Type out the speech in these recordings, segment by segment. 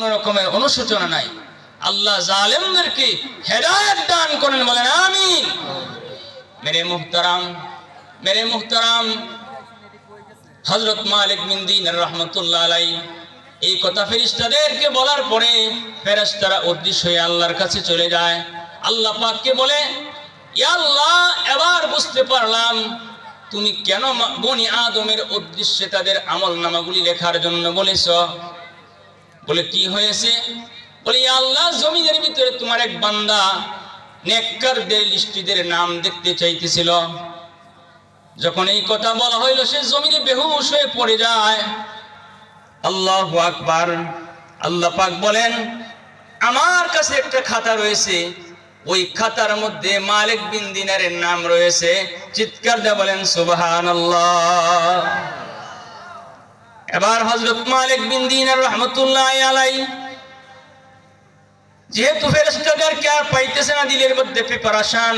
কোন রকমের অনুশোচনা নাই। আল্লাহ জালেমদেরকে হেদায়ত দান করেন বলেন আমি মেরে মুহতারাম মেরে মুহতারাম। হজরত মালিক বিন দিনার রহমতুল্লাহ আলাই এই কথা ফেরিস্তাদেরকে বলার পরে ফেরেশতারা উদ্দেশ্য হয়ে আল্লাহর কাছে চলে যায়। আল্লাহ পাককে বলে "ইয়া আল্লাহ, এবার বুঝতে পারলাম তুমি কেন বনি আদমের উদ্দেশ্যে তাদের আমল নামাগুলি লেখার জন্য বলেছ। বলে, কি হয়েছে? বলে আল্লাহ, জমিনের ভিতরে তোমার এক বান্দা নেককারদের লিস্টিদের নাম দেখতে চাইতেছিল। যখন এই কথা বলা হইল, সে জমিনে বেহুশ হয়ে পড়ে যায়। আল্লাহ আকবার। আল্লাহ পাক বলেন, আমার কাছে একটা খাতা রয়েছে। ওই খাতার মধ্যে মালিক বিন দিনারের নাম রয়েছে। চিৎকার দিয়ে বলেন সুবহান এবার হজরত মালিক বিন দিনার রহমতুল্লাহ আলাই যেহেতু ফেরেস্তাদেরকে আর পাইতেছে না দিলের মধ্যে প্রিপারেশন,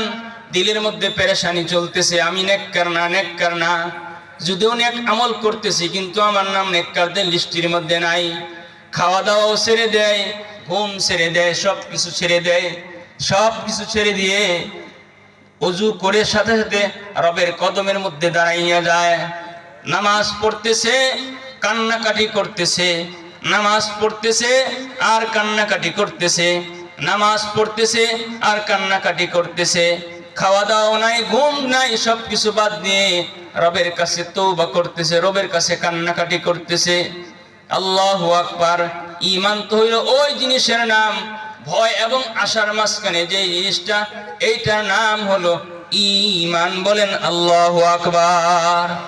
দিলের মধ্যে পেরেশানি চলতেছে, আমি নেককার না নেককার না, যদিও নেক আমল করতেছি, কিন্তু আমার নাম নেককারদের লিস্টির মধ্যে নাই। খাওয়া দাওয়াও ছেড়ে দেয়, ঘুম ছেড়ে দেয় সব কিছু ছেড়ে দেয় সব কিছু ছেড়ে দিয়ে অজু করে সাথে সাথে রবের কদমের মধ্যে দাঁড়াইয়া যায়। নামাজ পড়তেছে কান্নাকাটি করতেছে, নামাজ পড়তেছে আর কান্নাকাটি করতেছে, নামাজ পড়তেছে আর কান্নাকাটি করতেছে খাওয়া দাওয়া নাই, ঘুম নাই সব কিছু বাদ দিয়ে রবের কাছে তৌবা করতেছে, রবের কাছে কান্নাকাটি করতেছে। আল্লাহ আকবার ইমান তো হইল ওই জিনিসের নাম, ভয় এবং আশার মাঝখানে যে জিনিসটা, এইটার নাম হলো ইমান বলেন আল্লাহ আকবার।